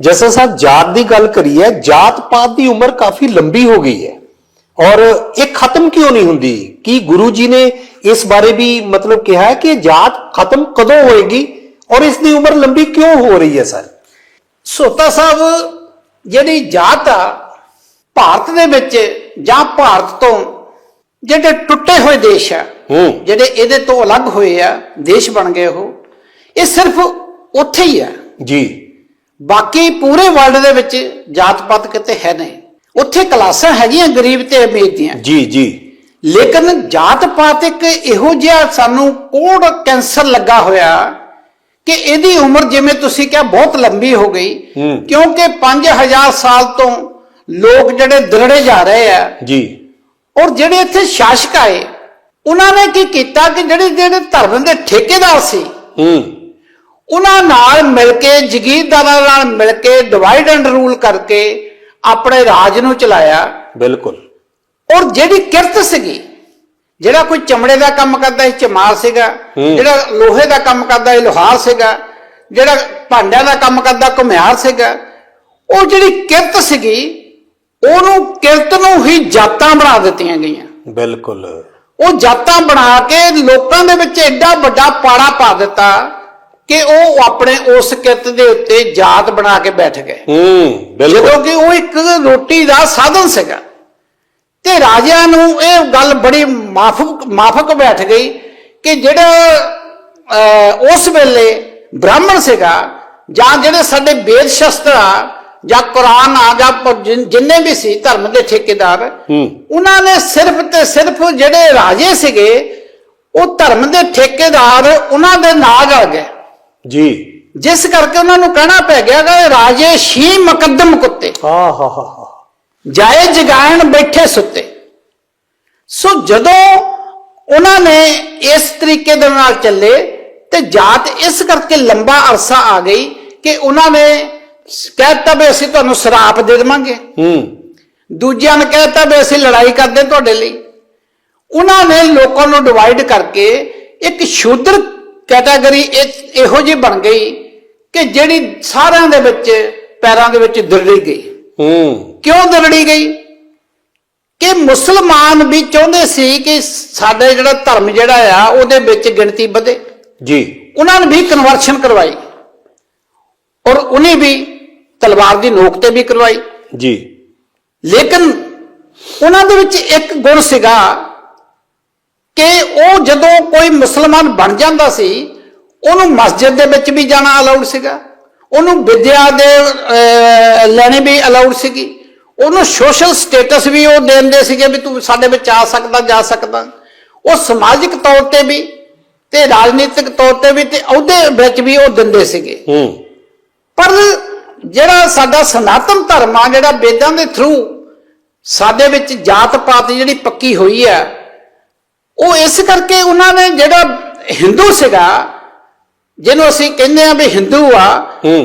ਜੈਸਾ ਸਾਹਿਬ ਜਾਤ ਦੀ ਗੱਲ ਕਰੀ ਹੈ ਜਾਤ ਪਾਤ ਦੀ ਉਮਰ ਕਾਫੀ ਲੰਬੀ ਹੋ ਗਈ ਹੈ ਔਰ ਇਹ ਖਤਮ ਕਿਉਂ ਨਹੀਂ ਹੁੰਦੀ ਕੀ ਗੁਰੂ ਜੀ ਨੇ ਇਸ ਬਾਰੇ ਵੀ ਮਤਲਬ ਕਿਹਾ ਹੈ ਕਿ ਜਾਤ ਖਤਮ ਕਦੋਂ ਹੋਏਗੀ ਔਰ ਇਸ ਦੀ ਉਮਰ ਲੰਬੀ ਕਿਉਂ ਹੋ ਰਹੀ ਹੈ ਸਰ ਸੋਤਾ ਸਾਹਿਬ ਜਿਹੜੀ ਜਾਤ ਆ ਭਾਰਤ ਦੇ ਵਿੱਚ ਜਾਂ ਭਾਰਤ ਤੋਂ ਜਿਹੜੇ ਟੁੱਟੇ ਹੋਏ ਦੇਸ਼ ਆ ਹੂੰ ਜਿਹੜੇ ਇਹਦੇ ਤੋਂ ਅਲੱਗ ਹੋਏ ਆ ਦੇਸ਼ ਬਣ ਗਏ ਉਹ ਇਹ ਸਿਰਫ ਉੱਥੇ ਹੀ ਆ ਜੀ ਬਾਕੀ ਪੂਰੇ ਵਰਲਡ ਦੇ ਵਿੱਚ ਜਾਤ ਪਾਤ ਕਿਤੇ ਹੈ ਨਹੀਂ। ਉੱਥੇ ਕਲਾਸਾਂ ਹੈਗੀਆਂ ਗਰੀਬ ਤੇ ਅਮੀਰ ਦੀਆਂ। ਜੀ ਜੀ। ਲੇਕਿਨ ਜਾਤ ਪਾਤ ਇੱਕ ਇਹੋ ਜਿਹਾ ਸਾਨੂੰ ਕੋੜ ਕੈਂਸਰ ਲੱਗਾ ਹੋਇਆ ਕਿ ਇਹਦੀ ਉਮਰ ਜਿਵੇਂ ਤੁਸੀਂ ਕਿਹਾ ਬਹੁਤ ਲੰਬੀ ਹੋ ਗਈ। ਕਿਉਂਕਿ 5000 ਸਾਲ ਤੋਂ ਲੋਕ ਜਿਹੜੇ ਦਰੜੇ ਜਾ ਰਹੇ ਆ। ਜੀ। ਔਰ ਜਿਹੜੇ ਇੱਥੇ ਸ਼ਾਸਕ ਆਏ ਉਹਨਾਂ ਨੇ ਕੀ ਕੀਤਾ ਕਿ ਜਿਹੜੇ ਜਿਹੜੇ ਧਰਮ ਦੇ ਠੇਕੇਦਾਰ ਸੀ ਹੂੰ। ਉਹਨਾਂ ਨਾਲ ਮਿਲ ਕੇ ਜ਼ਗੀਰਦਾਰਾਂ ਨਾਲ ਮਿਲ ਕੇ ਡਿਵਾਈਡ ਐਂਡ ਰੂਲ ਕਰਕੇ ਆਪਣੇ ਰਾਜ ਨੂੰ ਚਲਾਇਆ। ਬਿਲਕੁਲ। ਔਰ ਜਿਹੜੀ ਕਿਰਤ ਸੀਗੀ ਜਿਹੜਾ ਕੋਈ ਚਮੜੇ ਦਾ ਕੰਮ ਕਰਦਾ ਸੀ ਚਮਾਰ ਸੀਗਾ। ਜਿਹੜਾ ਲੋਹੇ ਦਾ ਕੰਮ ਕਰਦਾ ਸੀ ਲੋਹਾਰ ਸੀਗਾ ਜਿਹੜਾ ਭਾਂਡਿਆਂ ਦਾ ਕੰਮ ਕਰਦਾ ਘੁਮਿਆਰ ਸੀਗਾ ਉਹ ਜਿਹੜੀ ਕਿਰਤ ਸੀਗੀ ਉਹਨੂੰ ਕਿਰਤ ਨੂੰ ਹੀ ਜਾਤਾਂ ਬਣਾ ਦਿੱਤੀਆਂ ਗਈਆਂ। ਬਿਲਕੁਲ। ਉਹ ਜਾਤਾਂ ਬਣਾ ਕੇ ਲੋਕਾਂ ਦੇ ਵਿੱਚ ਐਡਾ ਵੱਡਾ ਪਾੜਾ ਪਾ ਦਿੱਤਾ ਕਿ ਉਹ ਆਪਣੇ ਉਸ ਕਿਰਤ ਦੇ ਉੱਤੇ ਜਾਤ ਬਣਾ ਕੇ ਬੈਠ ਗਏ। ਹੂੰ ਬਿਲਕੁਲ। ਜਦੋਂ ਕਿ ਉਹ ਇੱਕ ਰੋਟੀ ਦਾ ਸਾਧਨ ਸੀਗਾ। ਤੇ ਰਾਜਿਆਂ ਨੂੰ ਇਹ ਗੱਲ ਬੜੀ ਮਾਫਕ ਮਾਫਕ ਬੈਠ ਗਈ ਕਿ ਜਿਹੜਾ ਉਸ ਵੇਲੇ ਬ੍ਰਾਹਮਣ ਸੀਗਾ ਜਾਂ ਜਿਹੜੇ ਸਾਡੇ ਵੇਦ ਸ਼ਸਤਰ ਆ ਜਾਂ ਕੁਰਾਨ ਆ ਜਾਂ ਜਿਨ- ਵੀ ਸੀ ਧਰਮ ਦੇ ਠੇਕੇਦਾਰ ਹੂੰ। ਉਹਨਾਂ ਨੇ ਸਿਰਫ ਤੇ ਸਿਰਫ ਜਿਹੜੇ ਰਾਜੇ ਸੀਗੇ ਉਹ ਧਰਮ ਦੇ ਠੇਕੇਦਾਰ ਉਹਨਾਂ ਦੇ ਨਾਲ ਰਲ ਗਏ। ਜੀ। ਜਿਸ ਕਰਕੇ ਉਹਨਾਂ ਨੂੰ ਕਹਿਣਾ ਪੈ ਗਿਆ ਕਿ ਰਾਜੇ ਸ਼ੀ ਮੁਕੱਦਮ ਕੁੱਤੇ। ਹਾ ਹਾ ਹਾ ਜਾਏ ਜਗਾਇਣ ਬੈਠੇ ਸੁੱਤੇ। ਸੋ ਜਦੋਂ ਉਹਨਾਂ ਨੇ ਇਸ ਤਰੀਕੇ ਦੇ ਨਾਲ ਚੱਲੇ ਤੇ ਜਾਤ ਇਸ ਕਰਕੇ ਲੰਬਾ ਅਰਸਾ ਆ ਗਈ ਕਿ ਉਹਨਾਂ ਨੇ ਕਹਿਤਾ ਵੀ ਅਸੀਂ ਤੁਹਾਨੂੰ ਸਰਾਪ ਦੇ ਦੇਵਾਂਗੇ। ਹੂੰ। ਦੂਜਿਆਂ ਨੇ ਕਹਿਤਾ ਵੀ ਅਸੀਂ ਲੜਾਈ ਕਰਦੇ ਤੁਹਾਡੇ ਲਈ। ਉਹਨਾਂ ਨੇ ਲੋਕਾਂ ਨੂੰ ਡਿਵਾਈਡ ਕਰਕੇ ਇੱਕ ਸ਼ੂਦਰ ਕੈਟਾਗਰੀ ਇਹੋ ਜਿਹੀ ਬਣ ਗਈ ਕਿ ਜਿਹੜੀ ਸਾਰਿਆਂ ਦੇ ਵਿੱਚ ਪੈਰਾਂ ਦੇ ਵਿੱਚ ਦਰੜੀ ਗਈ। ਹੂੰ। ਕਿਉਂ ਦਰੜੀ ਗਈ? ਕਿ ਮੁਸਲਮਾਨ ਵੀ ਚਾਹੁੰਦੇ ਸੀ ਕਿ ਸਾਡੇ ਜਿਹੜਾ ਧਰਮ ਜਿਹੜਾ ਆ ਉਹਦੇ ਵਿੱਚ ਗਿਣਤੀ ਵਧੇ। ਜੀ। ਉਹਨਾਂ ਨੇ ਵੀ ਕਨਵਰਸ਼ਨ ਕਰਵਾਈ। ਔਰ ਉਹਨੇ ਵੀ ਤਲਵਾਰ ਦੀ ਨੋਕ ਤੇ ਵੀ ਕਰਵਾਈ। ਜੀ। ਲੇਕਿਨ ਉਹਨਾਂ ਦੇ ਵਿੱਚ ਇੱਕ ਗੁਣ ਸੀਗਾ ਕਿ ਉਹ ਜਦੋਂ ਕੋਈ ਮੁਸਲਮਾਨ ਬਣ ਜਾਂਦਾ ਸੀ ਉਹਨੂੰ ਮਸਜਿਦ ਦੇ ਵਿੱਚ ਵੀ ਜਾਣਾ ਅਲਾਉਡ ਸੀਗਾ। ਉਹਨੂੰ ਵਿਦਿਆ ਦੇ ਲੈਣੀ ਵੀ ਅਲਾਉਡ ਸੀਗੀ। ਉਹਨੂੰ ਸੋਸ਼ਲ ਸਟੇਟਸ ਵੀ ਉਹ ਦਿੰਦੇ ਸੀਗੇ ਵੀ ਤੂੰ ਸਾਡੇ ਵਿੱਚ ਆ ਸਕਦਾ ਜਾ ਸਕਦਾ। ਉਹ ਸਮਾਜਿਕ ਤੌਰ ਤੇ ਵੀ ਤੇ ਰਾਜਨੀਤਿਕ ਤੌਰ ਤੇ ਵੀ ਤੇ ਅਹੁਦੇ ਵਿੱਚ ਵੀ ਉਹ ਦਿੰਦੇ ਸੀਗੇ। ਹੂੰ। ਪਰ ਜਿਹੜਾ ਸਾਡਾ ਸਨਾਤਨ ਧਰਮ ਆ ਜਿਹੜਾ ਵੇਦਾਂ ਦੇ ਥਰੂ ਸਾਡੇ ਵਿੱਚ ਜਾਤ ਪਾਤ ਜਿਹੜੀ ਪੱਕੀ ਹੋਈ ਆ ਉਹ ਇਸ ਕਰਕੇ ਉਹਨਾਂ ਨੇ ਜਿਹੜਾ ਹਿੰਦੂ ਸੀਗਾ ਜਿਹਨੂੰ ਅਸੀਂ ਕਹਿੰਦੇ ਆ ਵੀ ਹਿੰਦੂ ਆ ਹੂੰ।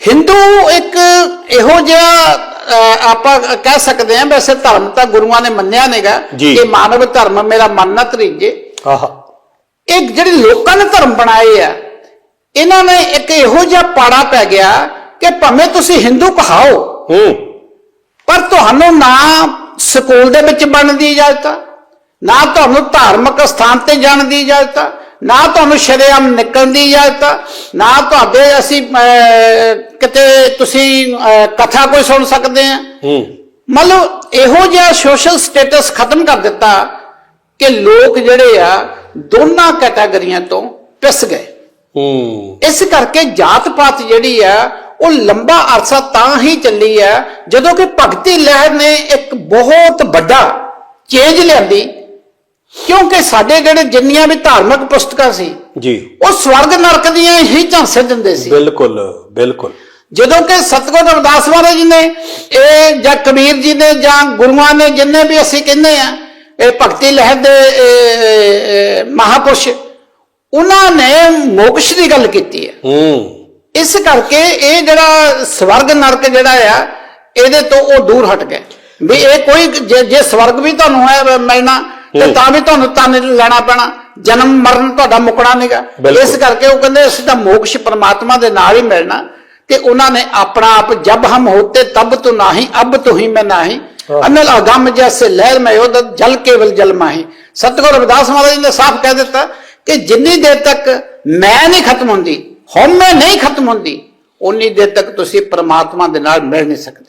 ਹਿੰਦੂ ਇੱਕ ਇਹੋ ਜਿਹਾ ਆਪਾਂ ਕਹਿ ਸਕਦੇ ਆ ਵੈਸੇ ਧਰਮ ਤਾਂ ਗੁਰੂਆਂ ਨੇ ਮੰਨਿਆ ਨਹੀਂਗਾ ਜੀ। ਕਿ ਮਾਨਵ ਧਰਮ ਮੇਰਾ ਮਨ ਨਾ ਤਰੀਜੇ ਆਹਾ। ਇਹ ਜਿਹੜੇ ਲੋਕਾਂ ਨੇ ਧਰਮ ਬਣਾਏ ਆ ਇਹਨਾਂ ਨੇ ਇੱਕ ਇਹੋ ਜਿਹਾ ਪਾੜਾ ਪੈ ਗਿਆ ਕਿ ਭਾਵੇਂ ਤੁਸੀਂ ਹਿੰਦੂ ਕਹਾਓ ਹੂੰ। ਪਰ ਤੁਹਾਨੂੰ ਨਾ ਸਕੂਲ ਦੇ ਵਿੱਚ ਬਣਨ ਦੀ ਇਜਾਜ਼ਤ ਆ। ਨਾ ਤੁਹਾਨੂੰ ਧਾਰਮਿਕ ਸਥਾਨ ਤੇ ਜਾਣ ਦੀ ਇਜਾਜ਼ਤ ਆ ਨਾ ਤੁਹਾਨੂੰ ਸ਼ਰੇਆਮ ਨਿਕਲਣ ਦੀ ਇਜਾਜ਼ਤ ਆ ਨਾ ਤੁਹਾਡੇ ਅਸੀਂ ਕਿਤੇ ਤੁਸੀਂ ਕਥਾ ਕੋਈ ਸੁਣ ਸਕਦੇ ਆ। ਮਤਲਬ ਇਹੋ ਜਿਹਾ ਸੋਸ਼ਲ ਸਟੇਟਸ ਖਤਮ ਕਰ ਦਿੱਤਾ ਕਿ ਲੋਕ ਜਿਹੜੇ ਆ ਦੋਨਾਂ ਕੈਟਾਗਰੀਆਂ ਤੋਂ ਪਿਸ ਗਏ। ਹੂੰ। ਇਸ ਕਰਕੇ ਜਾਤ ਪਾਤ ਜਿਹੜੀ ਆ ਉਹ ਲੰਬਾ ਅਰਸਾ ਤਾਂ ਹੀ ਚੱਲੀ ਆ ਜਦੋਂ ਕਿ ਭਗਤੀ ਲਹਿਰ ਨੇ ਇੱਕ ਬਹੁਤ ਵੱਡਾ ਚੇਂਜ ਲਿਆਂਦੀ। ਕਿਉਂਕਿ ਸਾਡੇ ਜਿਹੜੇ ਜਿੰਨੀਆਂ ਵੀ ਧਾਰਮਿਕ ਪੁਸਤਕਾਂ ਸੀ ਜੀ। ਉਹ ਸਵਰਗ ਨਰਕ ਦੀਆਂ ਹੀ ਝਾਂਸੇ ਦਿੰਦੇ ਸੀ। ਬਿਲਕੁਲ ਬਿਲਕੁਲ। ਜਦੋਂ ਕਿ ਸਤਗੁਰ ਰਵਿਦਾਸ ਮਹਾਰਾਜ ਜੀ ਨੇ ਇਹ ਜਾਂ ਕਬੀਰ ਜੀ ਨੇ ਜਾਂ ਗੁਰੂਆਂ ਨੇ ਜਿੰਨੇ ਵੀ ਅਸੀਂ ਕਹਿੰਦੇ ਆ ਇਹ ਭਗਤੀ ਲਹਿਰ ਦੇ ਮਹਾਪੁਰਸ਼ ਉਹਨਾਂ ਨੇ ਮੋਕਸ਼ ਦੀ ਗੱਲ ਕੀਤੀ ਹੈ। ਹੂੰ। ਇਸ ਕਰਕੇ ਇਹ ਜਿਹੜਾ ਸਵਰਗ ਨਰਕ ਜਿਹੜਾ ਆ ਇਹਦੇ ਤੋਂ ਉਹ ਦੂਰ ਹਟ ਗਏ। ਵੀ ਇਹ ਕੋਈ ਜੇ ਜੇ ਸਵਰਗ ਵੀ ਤੁਹਾਨੂੰ ਹੈ ਮਿਲਣਾ ਤੇ ਤਾਂ ਵੀ ਤੁਹਾਨੂੰ ਤਨ ਲੈਣਾ ਪੈਣਾ। ਜਨਮ ਮਰਨ ਤੁਹਾਡਾ ਮੁਕਣਾ ਨਹੀਂਗਾ ਇਸ ਕਰਕੇ ਉਹ ਕਹਿੰਦੇ ਅਸੀਂ ਤਾਂ ਮੋਕਸ਼ ਪਰਮਾਤਮਾ ਦੇ ਨਾਲ ਹੀ ਮਿਲਣਾ। ਤੇ ਉਹਨਾਂ ਨੇ ਆਪਣਾ ਆਪ ਜਬ ਹਮ ਹੋਤੇ ਤਬ ਤੋ ਨਹੀਂ ਅਬ ਤੋ ਹੀ ਮੈਂ ਨਹੀਂ। ਅਨਲ ਅਗਮ ਜੈਸੇ ਲਹਿਰ ਮੈਂ ਉਹ ਜਲ ਕੇਵਲ ਜਲ ਮਾਹੀ। ਸਤਗੁਰ ਰਵਿਦਾਸ ਮਹਾਰਾਜ ਨੇ ਸਾਫ਼ ਕਹਿ ਦਿੱਤਾ ਕਿ ਜਿੰਨੀ ਦੇਰ ਤੱਕ ਮੈਂ ਨਹੀਂ ਖਤਮ ਹੁੰਦੀ ਹਉਮੈ ਨਹੀਂ ਖਤਮ ਹੁੰਦੀ ਉਨੀ ਦੇਰ ਤੱਕ ਤੁਸੀਂ ਪਰਮਾਤਮਾ ਦੇ ਨਾਲ ਮਿਲ ਨਹੀਂ ਸਕਦੇ।